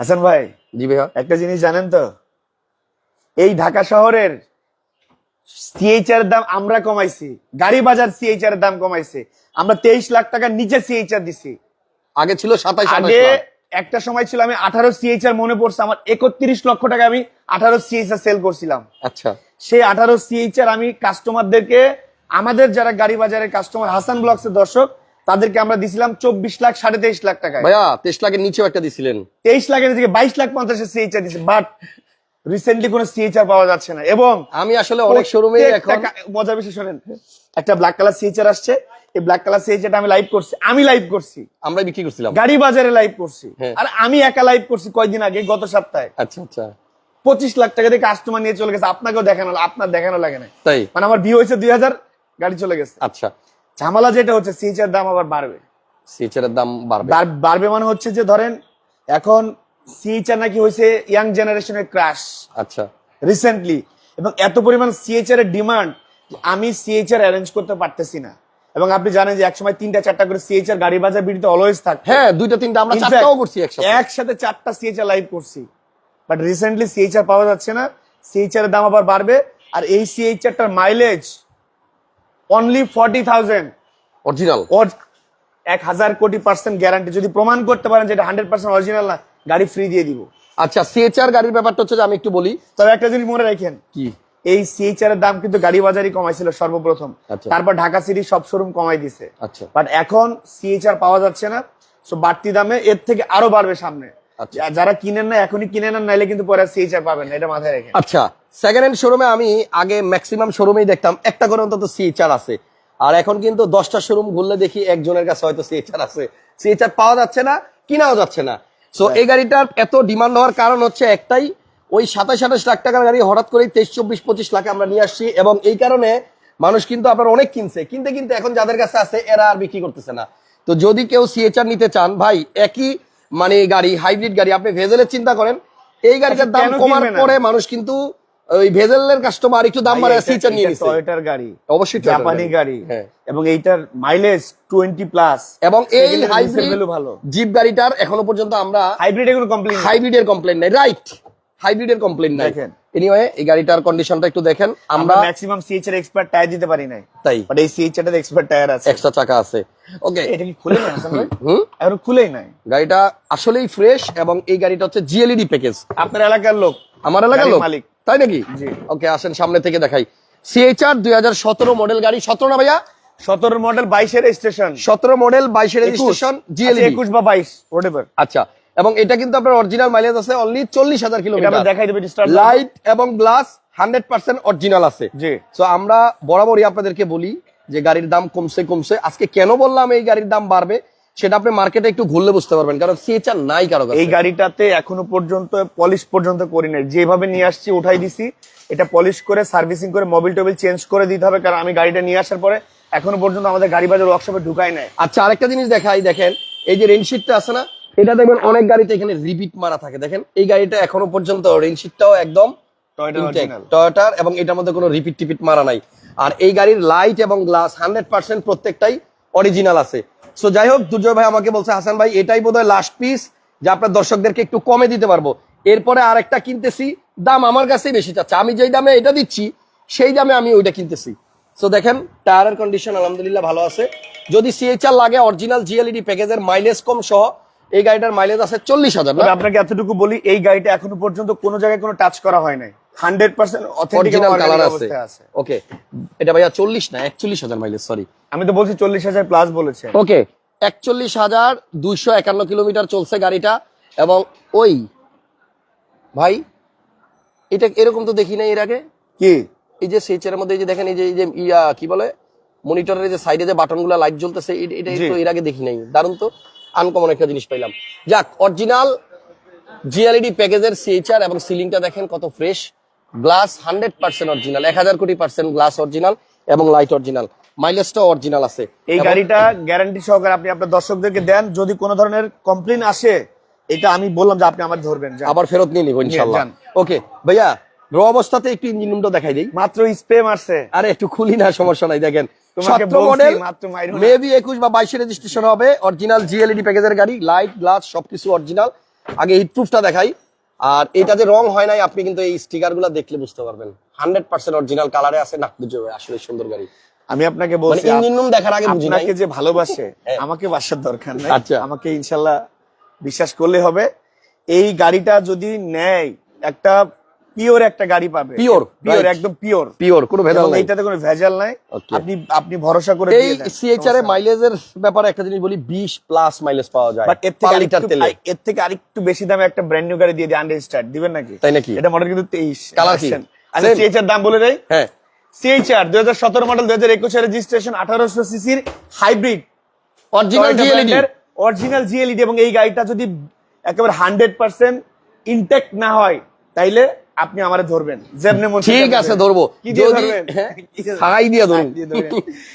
হাসান ভাই জি ভাইয়া। একটা জিনিস জানেন তো? এই ঢাকা শহরের সিএইচআর দাম আমরা কমাইছি। গাড়ি বাজার সিএইচআর দাম কমাইছে। আমরা তেইশ লাখ টাকার নিচে সিএইচআর দিছি। আগে ছিল সাতাইশ আগে একটা সময় ছিল আমি আঠারো সিএইচআর মনে পড়ছে আমার একত্রিশ লক্ষ টাকা আমি আঠারো সিএইচআর সেল করছিলাম। আচ্ছা। সেই আঠারো সিএইচআর আমি কাস্টমারদেরকে আমাদের যারা গাড়ি বাজারের কাস্টমার হাসান ব্লগস দর্শক তাদেরকে আমরা দিছিলাম চব্বিশ লাখ সাড়ে তেইশ লাখ টাকায়। ভাইয়া তেইশ লাখের নিচেও একটা দিছিলেন। তেইশ লাখের থেকে বাইশ লাখ পঞ্চাশের সিএইচআর দিচ্ছে বাট রিসেন্টলি কোনো সিএইচআর পাওয়া যাচ্ছে না। এবং আমি আসলে অনেক শোরুমে এখন প্রত্যেকটা কা- শোনেন একটা ব্ল্যাক কালার সিএইচআর আসছে এই ব্ল্যাক কালার সিএইচআরটা আমি লাইভ করছি আমি লাইভ করছি। আমরা বিক্রি করছিলাম। গাড়ি বাজারে লাইভ করছি। হ্যাঁ। আর আমি একা লাইভ করছি কয়দিন আগে গত সপ্তাহে। আচ্ছা আচ্ছা। পঁচিশ লাখ টাকা দিয়ে কাস্টমার নিয়ে চলে গেছে আপনাকেও দেখানো আপনার দেখানো লাগে না তাই? মানে আমার ভিউ হয়েছে দুই হাজার গাড়ি চলে গেছে। আচ্ছা। ঝামেলা যেটা হচ্ছে সিএইচআর দাম আবার বাড়বে সিএচআর দাম বাড়বে বাড়বে মানে হচ্ছে যে ধরেন এখন সিএইচআর নাকি হয়েছে ইয়াং জেনারেশনের ক্রাশ আচ্ছা রিসেন্টলি এবং এত পরিমাণ সিএইচআর এর ডিমান্ড আমি সিএইচআর অ্যারেঞ্জ করতে পারতেছি না এবং আপনি জানেন যে একসময় তিনটা চারটা করে সিএইচআর গাড়ি বাজার বিড়িতে অলওয়েজ থাকতো হ্যাঁ দুইটা তিনটা আমরা চারটাও করছি একসাথে একসাথে চারটা সিএইচআর লাইভ করছি বাট রিসেন্টলি সিএইচআর পাওয়া যাচ্ছে না সিএইচআর এর দাম আবার বাড়বে আর এই সিএইচআরটার mileage only forty thousand original এক হাজার কোটি পার্সেন্ট গ্যারান্টি যদি প্রমাণ করতে পারেন যে এটা হান্ড্রেড পার্সেন্ট অরিজিনাল না গাড়ি ফ্রি দিয়ে দিব। আচ্ছা সিএচআর গাড়ির ব্যাপারটা হচ্ছে যে আমি একটু বলি। তবে একটা জিনিস মনে রাখেন কি? এই সিএইচআর এর দাম কিন্তু গাড়ি বাজারই কমাইছিল সর্বপ্রথম। আচ্ছা। তারপর ঢাকা সিটি সব শোরুম কমাই দিছে। আচ্ছা। বাট এখন সিএইচআর পাওয়া যাচ্ছে না সো বাড়তি দামে এর থেকে আরও বাড়বে সামনে। আচ্ছা। যারা কিনেন না এখনই কিনে নেন নাইলে কিন্তু পরে সিএইচআর পাবেন না এটা মাথায় রেখে আচ্ছা সেকেন্ড হ্যান্ড শোরুমে আমি আগে ম্যাক্সিমাম শোরুমেই দেখতাম। একটা করে অন্তত সিএচআর আছে। আর এখন কিন্তু দশটা শোরুম ঘুরলে দেখি একজনের কাছে হয়তো সিএচআর আছে। সিএচআর পাওয়া যাচ্ছে না কিনাও যাচ্ছে না। সো এই গাড়িটার এত ডিমান্ড হওয়ার কারণ হচ্ছে একটাই ওই সাতাশ আঠাশ লাখ টাকার গাড়ি হঠাৎ করে তেইশ চব্বিশ পঁচিশ লাখে আমরা নিয়ে আসছি এবং এই কারণে মানুষ কিন্তু আপনার অনেক কিনছে। কিনতে কিনতে এখন যাদের কাছে আছে এরা আর বিক্রি করতেছে না। তো যদি কেউ সিএচআর নিতে চান ভাই একই মানে গাড়ি হাইব্রিড গাড়ি আপনি ভেজেলের চিন্তা করেন এই গাড়িটার দাম কমার পরে মানুষ কিন্তু ওই ভেজেলের কাস্টমার একটু দাম বাড়ায় সিএচআর নিয়ে টয়টার গাড়ি। অবশ্যই জাপানি গাড়ি। হ্যাঁ। এবং এইটার মাইলেজ টোয়েন্টি প্লাস এবং এই হাইব্রিড ভালো। জিপ গাড়িটার এখনও পর্যন্ত আমরা হাইব্রিড এগুলো কমপ্লিট হাইব্রিডের কমপ্লেন নাই। রাইট হাইব্রিডের কমপ্লেন নাই। দেখেন। এনিওয়ে এই গাড়িটার কন্ডিশনটা একটু দেখেন। আমরা ম্যাক্সিমাম সিএইচআর এক্সপার্ট টায়ার দিতে পারি নাই। তাই। বাট এই সিএইচআর এক্সপার্ট টায়ার আছে। এক্সট্রা চাকা আছে। ওকে এটা কি খুলে নাই হাসান ভাই? হুম? এখন খুলেই নাই। গাড়িটা আসলেই ফ্রেশ এবং এই গাড়িটা হচ্ছে জিএলইডি প্যাকেজ আপনার এলাকার লোক। আমার এলাকার লোক? মালিক। তাই নাকি? ওকে আসেন সামনে থেকে দেখাই। সিএইচআর দুই হাজার সতেরো মডেল গাড়ি সতেরো না ভাইয়া? সতেরো মডেল বাইশের স্টেশন সতেরো মডেল বাইশের রেজিস্ট্রেশন জিএলইডি একুশ বা বাইশ হোটেভার আচ্ছা এবং এটা কিন্তু আপনার অরিজিনাল মাইলেজ আছে অনলি চল্লিশ হাজার কিলোমিটার দেখাই দেবে লাইট এবং গ্লাস হান্ড্রেড পার্সেন্ট অরিজিনাল আছে। জি। তো আমরা বরাবরই আপনাদেরকে বলি যে গাড়ির দাম কমছে কমছে। আজকে কেন বললাম এই গাড়ির দাম বাড়বে? সেটা আপনি মার্কেটে একটু ঘুরলে বুঝতে পারবেন কারণ সিএচআর নাই কারও এই গাড়িটাতে এখনও পর্যন্ত পলিশ পর্যন্ত করি নাই। যেভাবে নিয়ে আসছি উঠাই দিছি এটা পলিশ করে সার্ভিসিং করে মোবিল টোবিল চেঞ্জ করে দিতে হবে কারণ আমি গাড়িটা নিয়ে আসার পরে এখনও পর্যন্ত আমাদের গাড়ি বাজার ওয়ার্কশপে ঢুকাই নাই। আচ্ছা আরেকটা জিনিস দেখাই দেখেন এই যে রেনশিটটা আছে না এটা দেখবেন অনেক গাড়িতে এখানে রিপিট মারা থাকে। দেখেন এই গাড়িটা এখনও পর্যন্ত রেনশিটটাও একদম টয়টা অরিজিনাল এবং এটার মধ্যে কোনো রিপিট টিপিট মারা নাই। আর এই গাড়ির লাইট এবং গ্লাস হান্ড্রেড পার্সেন্ট প্রত্যেকটাই অরিজিনাল আছে। সো যাই হোক দুর্জয় ভাই আমাকে বলছে, হাসান ভাই, এটাই বোধহয় লাস্ট পিস যে আপনার দর্শকদেরকে একটু কমে দিতে পারব। এরপরে আরেকটা কিনতেছি, দাম আমার কাছেই বেশি চাচ্ছে। আমি যেই দামে এটা দিচ্ছি, সেই দামে আমি ওইটা কিনতেছি। সো দেখেন টায়ারের কন্ডিশন আলহামদুলিল্লাহ ভালো আছে। যদি সিএইচআর লাগে অরিজিনাল জিএলইডি প্যাকেজের মাইলেজ কম সহ, এই গাড়িটার মাইলেজ আছে চল্লিশ হাজার। আপনাকে এতটুকু বলি, এই গাড়িটা এখনও পর্যন্ত কোনো জায়গায় কোনো টাচ করা হয় নাই। হান্ড্রেড পার্সেন্ট অরিজিনাল কালার আছে। ওকে এটা ভাইয়া চল্লিশ না একচল্লিশ হাজার মাইলেজ সরি আমি তো বলছি চল্লিশ হাজার প্লাস বলেছে। ওকে একচল্লিশ হাজার দুইশো একান্ন কিলোমিটার চলছে গাড়িটা এবং ওই ভাই এটা এরকম তো দেখি নাই এর আগে? কি? এই যে সেচের মধ্যে এই যে দেখেন এই যে এই যে ইয়া কি বলে? মনিটরের যে সাইডে যে বাটনগুলো লাইট জ্বলতেছে এটা তো এর আগে দেখি নাই। দারুণ তো। আনকমন একটা জিনিস পাইলাম। যাক অরিজিনাল জিএলইডি প্যাকেজের সিএইচআর এবং সিলিংটা দেখেন কত fresh glass hundred percent original এক হাজার কোটি পার্সেন্ট গ্লাস অরিজিনাল এবং লাইট অরিজিনাল মাইলেজটাও অরিজিনাল আছে। এই গাড়িটা গ্যারান্টি সহকারে আপনি আপনার দর্শকদেরকে দেন যদি কোনো ধরনের কমপ্লেন আসে এটা আমি বললাম যে আপনি আমার ধরবেন। আবার ফেরত নিয়ে নিবো ইনশাল্লাহ। ওকে ভাইয়া র অবস্থাতে একটু ইঞ্জিন রুমটা দেখাই দিই। মাত্র স্প্রে মারছে। আরে একটু খুলি না সমস্যা নাই দেখেন। মডেল মাত্র মাইরো মেবি একুশ বা বাইশে রেজিস্ট্রেশন হবে অরিজিনাল জিএলইডি প্যাকেজের গাড়ি লাইট গ্লাস সবকিছু অরিজিনাল আগে হিট প্রুফটা দেখাই। আর এটা যে রং হয় নাই আপনি কিন্তু এই স্টিকারগুলা দেখলে বুঝতে পারবেন। হান্ড্রেড পার্সেন্ট অরিজিনাল কালারে আছে না বুঝে আসলে সুন্দর গাড়ি। আমি আপনাকে মানে বলছি ইঞ্জিন রুম দেখার আগে বুঝি আপনাকে যে ভালোবাসে হ্যাঁ। আমাকে বাসার দরকার নাই। আচ্ছা। আমাকে ইনশাল্লাহ বিশ্বাস করলে হবে। এই গাড়িটা যদি নেয় একটা পিওর একটা গাড়ি পাবে। Pure, পিওর একদম পিওর পিওর কোনো ভেজাল নাই। এইটাতে কোনো ভেজাল নাই। আপনি আপনি ভরসা করে এই সিএইচআর এ মাইলেজের ব্যাপারে একটা জিনিস বলি 20 প্লাস মাইলেজ পাওয়া যায় বাট এর থেকে লিটার আরেকটু তেলে। এর থেকে আরেকটু বেশি দামে একটা ব্র্যান্ড নিউ গাড়ি দিয়ে দিয়ে আনরেজিস্টার্ড দিবেন নাকি? তাই নাকি? এটা মডেল কিন্তু 23 Colour কি? আচ্ছা? সিএইচআর দাম বলে দেই। হ্যাঁ। সিএইচআর 2017 মডেল 2021 এর রেজিস্ট্রেশন 1800 সিসির hybrid original GLED original GLED এবং এই গাড়িটা যদি একেবারে হান্ড্রেড পার্সেন্ট ইনটেক্ট না হয় তাইলে আপনি আমারে ধরবেন। যেমনি মন ঠিক আছে ধরবো। যদি? হ্যাঁ, দিয়ে- ধরুন।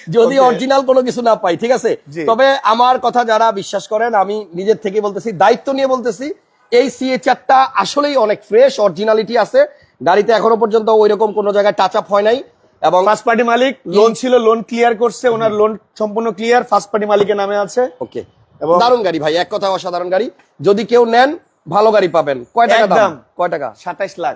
যদি অরিজিনাল কোনো কিছু না পাই ঠিক আছে? তবে আমার কথা যারা বিশ্বাস করেন আমি নিজের থেকে বলতেছি দায়িত্ব নিয়ে বলতেছি এই সিএচআরটা আসলেই অনেক ফ্রেশ অরিজিনালিটি আছে। গাড়িতে এখনও পর্যন্ত ওই রকম কোনো জায়গায় টাচ আপ হয় নাই। এবং ফার্স্ট পার্টি মালিক লোন ছিল লোন ক্লিয়ার করছে ওনার লোন সম্পূর্ণ ক্লিয়ার ফার্স্ট পার্টি মালিকের নামে আছে। ওকে এবং- দারুণ গাড়ি ভাই এক কথা অসাধারণ গাড়ি। যদি কেউ নেন ভালো গাড়ি পাবেন। কয় টাকা দাম? কয় টাকা? সাতাইশ লাখ।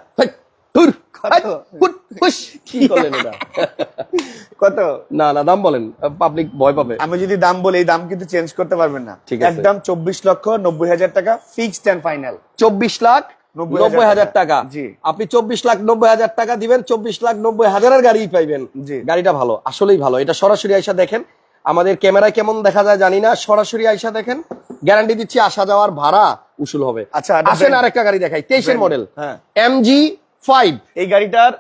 কত? না না দাম বলেন। পাবলিক ভয় পাবে। আমি যদি দাম বলি এই দাম কিন্তু চেঞ্জ করতে পারবেন না। ঠিক আছে। একদম চব্বিশ লক্ষ নব্বই হাজার টাকা ফিক্সড অ্যান্ড ফাইনাল চব্বিশ লাখ নব্বই হাজার নব্বই হাজার টাকা। জি। আপনি চব্বিশ লাখ নব্বই হাজার টাকা দিবেন চব্বিশ লাখ নব্বই হাজারের গাড়ি পাইবেন। জি। গাড়িটা ভালো আসলেই ভালো। এটা সরাসরি আইসা দেখেন। আমাদের ক্যামেরায় কেমন দেখা যায় জানি না। সরাসরি আইসা দেখেন। গ্যারান্টি দিচ্ছি আসা যাওয়ার ভাড়া উসুল হবে আচ্ছা, আসেন আরেকটা গাড়ি দেখাই তেইশের মডেল হ্যাঁ। এমজি ফাইভ এই গাড়িটার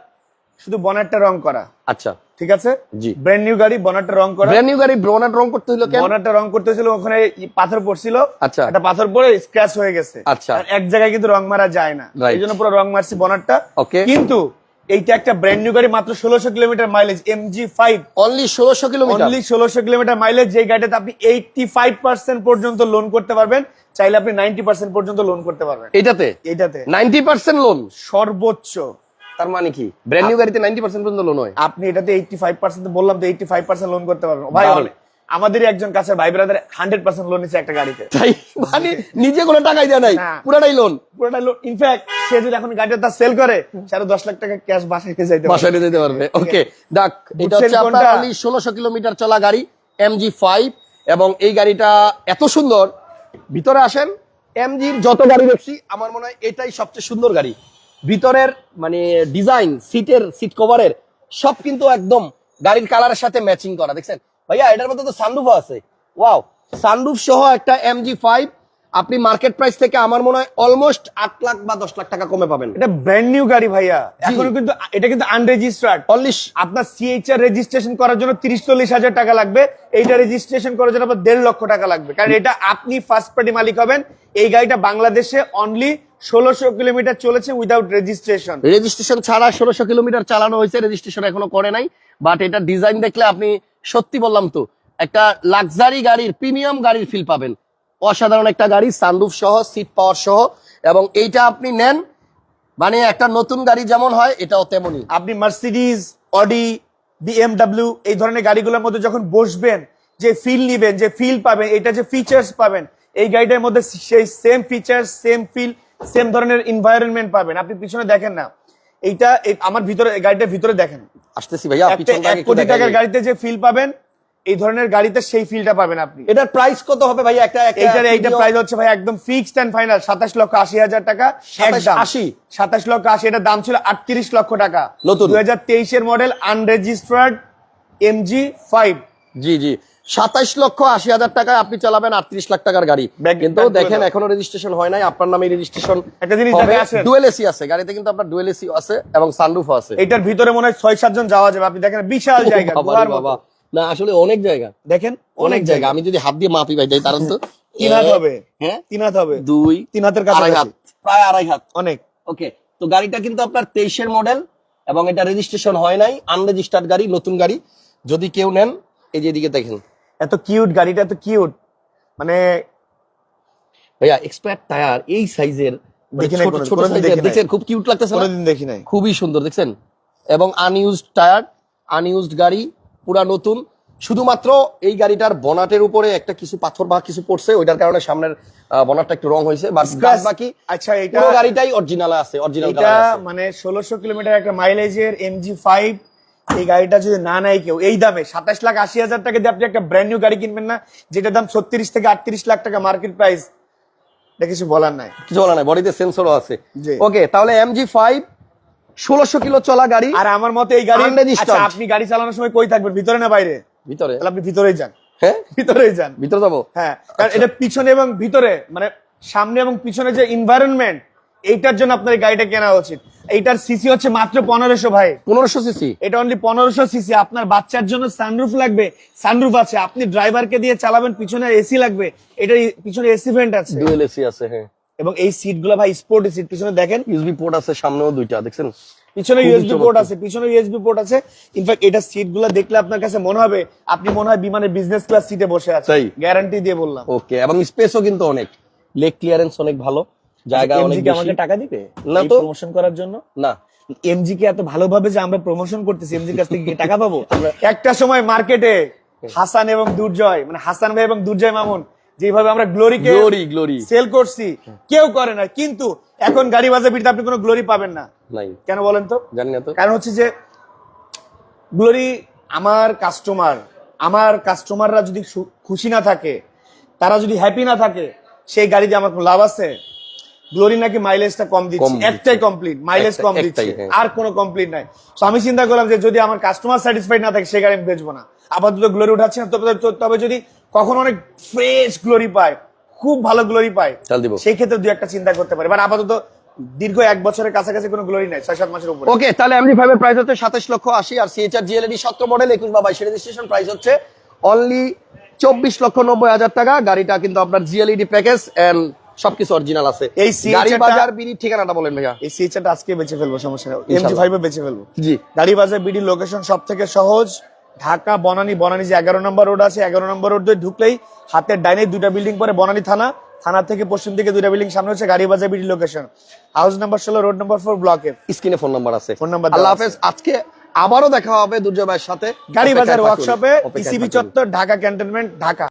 শুধু বনারটা রং করা আচ্ছা ঠিক আছে জি। ব্র্যান্ড নিউ গাড়ি বনারটা রং করা ব্র্যান্ড নিউ গাড়ি ব্রোনাট রং করতে হইল কেন বনারটা রং করতে ছিল ওখানে পাথর পড়ছিল আচ্ছা। একটা পাথর পড়ে স্ক্র্যাচ হয়ে গেছে আচ্ছা। এক জায়গায় কিন্তু রং মারা যায় না. এই জন্য পুরো রং মারছি বনারটা Okay. কিন্তু এইটা একটা ব্র্যান্ড নিউ গাড়ি মাত্র ষোলোশো kilometre mileage MG five only ষোলোশো কিলোমিটার? অনলি ষোলোশো কিলোমিটার মাইলেজ যে গাড়িটাতে আপনি এইটটি ফাইভ পার্সেন্ট পর্যন্ত লোন করতে পারবেন চাইলে আপনি নাইনটি পার্সেন্ট পর্যন্ত লোন করতে পারবেন। এটাতে এইটাতে। নাইনটি পার্সেন্ট লোন সর্বোচ্চ। তার মানে কি? ব্র্যান্ড নিউ গাড়িতে নাইনটি পার্সেন্ট পর্যন্ত লোন হয়? আপনি এটাতে এইটটি ফাইভ পার্সেন্ট বললাম তো এইটটি ফাইভ পার্সেন্ট লোন করতে পারবেন। ভাই একজন কাছে ভাই ব্রাদার হান্ড্রেড পার্সেন্ট লোন নিচ্ছে একটা গাড়িতে। তাই? মানে নিজে কোনো টাকাই দেয় নাই। পুরাটাই লোন পুরোটা লোন ইনফ্যাক্ট সে যদি এখন গাড়িটা সেল করে সে আরও দশ লাখ টাকা ক্যাশ বাসায় যাইতে বাসায় যেতে পারবে। ওকে ডাক এটা হচ্ছে আপনার অনলি ষোলোশো কিলোমিটার চলা গাড়ি এমজি ফাইভ এবং এই গাড়িটা এত সুন্দর। ভিতরে আসেন। এমজির যত গাড়ি দেখছি আমার মনে হয় এটাই সবচেয়ে সুন্দর গাড়ি। ভিতরের মানে ডিজাইন সিটের সিট কভারের সব কিন্তু একদম গাড়ির কালারের সাথে ম্যাচিং করা দেখছেন? ভাইয়া এটার মধ্যে তো সানরুফ আছে। ওয়াও সানরুফ সহ একটা এমজি ফাইভ আপনি মার্কেট প্রাইস থেকে আমার মনে হয় অলমোস্ট আট লাখ বা দশ লাখ টাকা কমে পাবেন। এটা ব্র্যান্ড নিউ গাড়ি ভাইয়া। এখনও কিন্তু এটা কিন্তু আনরেজিস্টার্ড অনলি আপনার সিএইচআর রেজিস্ট্রেশন করার জন্য তিরিশ চল্লিশ হাজার টাকা লাগবে। এইটা রেজিস্ট্রেশন করার জন্য আপনার দেড় লক্ষ টাকা লাগবে। কারণ এটা আপনি ফার্স্ট পার্টি মালিক হবেন। এই গাড়িটা বাংলাদেশে অনলি ষোলোশো কিলোমিটার চলেছে উইদাউট রেজিস্ট্রেশন রেজিস্ট্রেশন ছাড়া ষোলোশো কিলোমিটার চালানো হয়েছে রেজিস্ট্রেশন এখনও করে নাই। বাট এটা ডিজাইন দেখলে আপনি সত্যি বললাম তো একটা লাক্সারি গাড়ির প্রিমিয়াম গাড়ির ফিল পাবেন। অসাধারণ একটা গাড়ি সানরুফ সহ সিট পাওয়ার সহ এবং এইটা আপনি নেন মানে একটা নতুন গাড়ি যেমন হয় এটাও তেমনই। আপনি মার্সিডিজ অডি বিএমডাব্লিউ এই ধরনের গাড়িগুলোর মধ্যে যখন বসবেন যে ফিল নিবেন যে ফিল পাবেন এটা যে ফিচার্স পাবেন এই গাড়িটার মধ্যে সেই same features same feel same ধরনের এনভায়রনমেন্ট পাবেন। আপনি পিছনে দেখেন না। এইটা আমার ভিতরে গাড়িটার ভিতরে দেখেন। আসতেছি ভাইয়া এক কোটি টাকার গাড়িতে যে ফিল পাবেন এই ধরনের গাড়িতে সেই ফিলটা পাবেন আপনি। এটার প্রাইস কত হবে ভাইয়া? একটা এইটার এইটা প্রাইস হচ্ছে ভাই একদম ফিক্সড এন্ড ফাইনাল সাতাশ লক্ষ আশি হাজার টাকা 27 আশি? সাতাশ লক্ষ আশি এটার দাম ছিল আটত্রিশ লক্ষ টাকা। নতুন। দুই হাজার তেইশের model unregistered MG five G G. সাতাইশ লক্ষ আশি হাজার টাকায় আপনি চালাবেন আটত্রিশ লাখ টাকার গাড়ি। কিন্তু দেখেন এখনও রেজিস্ট্রেশন হয় নাই আপনার নামে রেজিস্ট্রেশন একটা জিনিস আসেন। ডুয়েল এসি আছে গাড়িতে কিন্তু আপনার ডুয়েল এসি আছে এবং সানরুফ আছে। এটার ভিতরে মনে হয় ছয় সাতজন যাওয়া যাবে। আপনি দেখেন বিশাল জায়গা। বাবা। না আসলে অনেক জায়গা। দেখেন অনেক জায়গা। আমি যদি হাত দিয়ে মাপি ভাই তাই তার তো তিন হাত হবে। হ্যাঁ? তিন হাত হবে। দুই তিন হাতের আড়াই হাত। প্রায় আড়াই হাত। অনেক। ওকে তো গাড়িটা কিন্তু আপনার তেইশের মডেল এবং এটা রেজিস্ট্রেশন হয় নাই আনরেজিস্টার্ড গাড়ি নতুন গাড়ি। যদি কেউ নেন এই যে এদিকে দেখেন। এত কিউট গাড়িটা এত কিউট মানে ভাইয়া এক্সপায়ার টায়ার এই সাইজের দেখি নাই ছোট ছোট কোনোদিন সাইজের দেখি খুব কিউট লাগতেছে দেখি নাই। খুবই সুন্দর দেখছেন? এবং আনইউজড টায়ার আনইউজড গাড়ি পুরা নতুন। শুধুমাত্র এই গাড়িটার বনাটের উপরে একটা কিছু পাথর বা কিছু পড়ছে ওইটার কারণে সামনের বনারটা একটু রং হয়েছে বাকি আচ্ছা এটা পুরো গাড়িটাই অরিজিনাল আছে অরিজিনাল এটা মানে ষোলোশো কিলোমিটার একটা মাইলেজের এমজি ফাইভ এই গাড়িটা যদি না নেয় কেউ এই দামে সাতাশ লাখ আশি হাজার টাকা দিয়ে আপনি একটা ব্র্যান্ড নিউ গাড়ি কিনবেন না যেটার দাম ছত্রিশ থেকে আটত্রিশ লাখ টাকা মার্কেট প্রাইস এটা কিছু বলার নাই। কিছু বলা নাই বডিতে সেন্সরও আছে। ওকে তাহলে এমজি ফাইভ ষোলোশো কিলো চলা গাড়ি আর আমার মতে এই গাড়ি। আচ্ছা, আপনি গাড়ি চালানোর সময় কই থাকবেন? ভিতরে না বাইরে? ভিতরে। আপনি ভিতরেই যান। হ্যাঁ? ভিতরেই যান। ভিতরে যাব। হ্যাঁ কারণ এটা পিছনে এবং ভিতরে মানে সামনে এবং পিছনে যে এনভায়রনমেন্ট এইটার জন্য আপনার গাড়িটা কেনা উচিত। এইটার সিসি হচ্ছে মাত্র পনেরোশো ভাই। পনেরোশো সিসি এটা অনলি পনেরোশো সিসি আপনার বাচ্চার জন্য সানরুফ লাগবে। সানরুফ আছে। আপনি ড্রাইভারকে দিয়ে চালাবেন পিছনে এসি লাগবে। এটা পিছনে এসি ভেন্ট আছে। ডুয়েল এসি আছে হ্যাঁ। এবং এই সিটগুলো ভাই স্পোর্ট সিট পিছনে দেখেন। ইউএসবি পোর্ট আছে সামনেও দুইটা দেখছেন? পিছনে ইউএসবি পোর্ট আছে পিছনে ইউএসবি পোর্ট আছে। ইনফ্যাক্ট এটা সিটগুলো দেখলে আপনার কাছে মনে হবে আপনি মনে হয় বিমানের বিজনেস ক্লাস সিটে বসে আছেন? গ্যারান্টি দিয়ে বললাম। ওকে এবং স্পেসও কিন্তু অনেক। লেগ ক্লিয়ারেন্স অনেক ভালো। জায়গা অনেক বেশি। আমাকে টাকা দিবে? না তো। প্রমোশন করার জন্য? না। এমজি কে এত ভালোভাবে যে আমরা প্রমোশন করতেছি এমজি কাছ থেকে কি টাকা পাবো? একটা সময় মার্কেটে হাসান এবং দুর্জয় মানে হাসান ভাই এবং দুর্জয় মামুন যেভাবে আমরা গ্লোরিকে গ্লোরি গ্লোরি সেল করছি কেউ করে না। কিন্তু এখন গাড়ি বাজার বিটে আপনি কোনো গ্লোরি পাবেন না। নাই। কেন বলেন তো? জানি না তো। কারণ হচ্ছে যে গ্লোরি আমার কাস্টমার আমার কাস্টমাররা যদি খুশি না থাকে তারা যদি হ্যাপি না থাকে সেই গাড়ি দিয়ে আমার কোনো লাভ আছে? গ্লোরি নাকি মাইলেজটা কম দিচ্ছে। একটাই কমপ্লিট মাইলেজ কম দিচ্ছে। হ্যাঁ। আর কোনো কমপ্লিট নাই। তো আমি চিন্তা করলাম যে যদি আমার কাস্টমার স্যাটিসফাইড না থাকে সেই গাড়ি আমি বেচবো না। আপাতত গ্লোরি উঠাচ্ছি না তবে যদি কখনো অনেক ফ্রেশ গ্লোরি পায় খুব ভালো গ্লোরি পায় সেই ক্ষেত্রে দু একটা চিন্তা করতে পারে। বাট আপাতত দীর্ঘ এক বছরের কাছাকাছি কোনো গ্লোরি নাই ছয় সাত মাসের উপরে। ওকে তাহলে এমডি ফাইভ এর প্রাইস হচ্ছে সাতাশ লক্ষ আশি আর সিএচআর জিএলডি সতেরো মডেল একুশ বা বাইশ রেজিস্ট্রেশন প্রাইস হচ্ছে অনলি চব্বিশ লক্ষ নব্বই হাজার টাকা। গাড়িটা কিন্তু আপনার জিএলইডি প্যাকেজ এন্ড সবকিছু অরিজিনাল আছে। এই গাড়ি বাজার বিড়ি ঠিকানাটা বলেন ভাইয়া। এই সিএচটা আজকে বেঁচে ফেলব সমস্যা নেই। এমজি ফাইভে বেঁচে ফেলব। জি। গাড়ি বাজার বিডি লোকেশন সব থেকে সহজ। ঢাকা বনানী বনানী যে এগারো নম্বর রোড আছে এগারো নম্বর রোড দিয়ে ঢুকলেই হাতের ডাইনে দুইটা বিল্ডিং পরে বনানী থানা। থানা থেকে পশ্চিম দিকে দুইটা বিল্ডিং সামনে হচ্ছে Gari Bazar BD location house number ষোলো রোড নাম্বার ফোর ব্লকে স্ক্রিনে ফোন নাম্বার আছে। ফোন নাম্বার আল্লাহ হাফেজ আজকে আবারও দেখা হবে দুর্জয় ভাইয়ের সাথে। গাড়ি বাজার ওয়ার্কশপে ইসিবি চত্বর ঢাকা ক্যান্টনমেন্ট ঢাকা।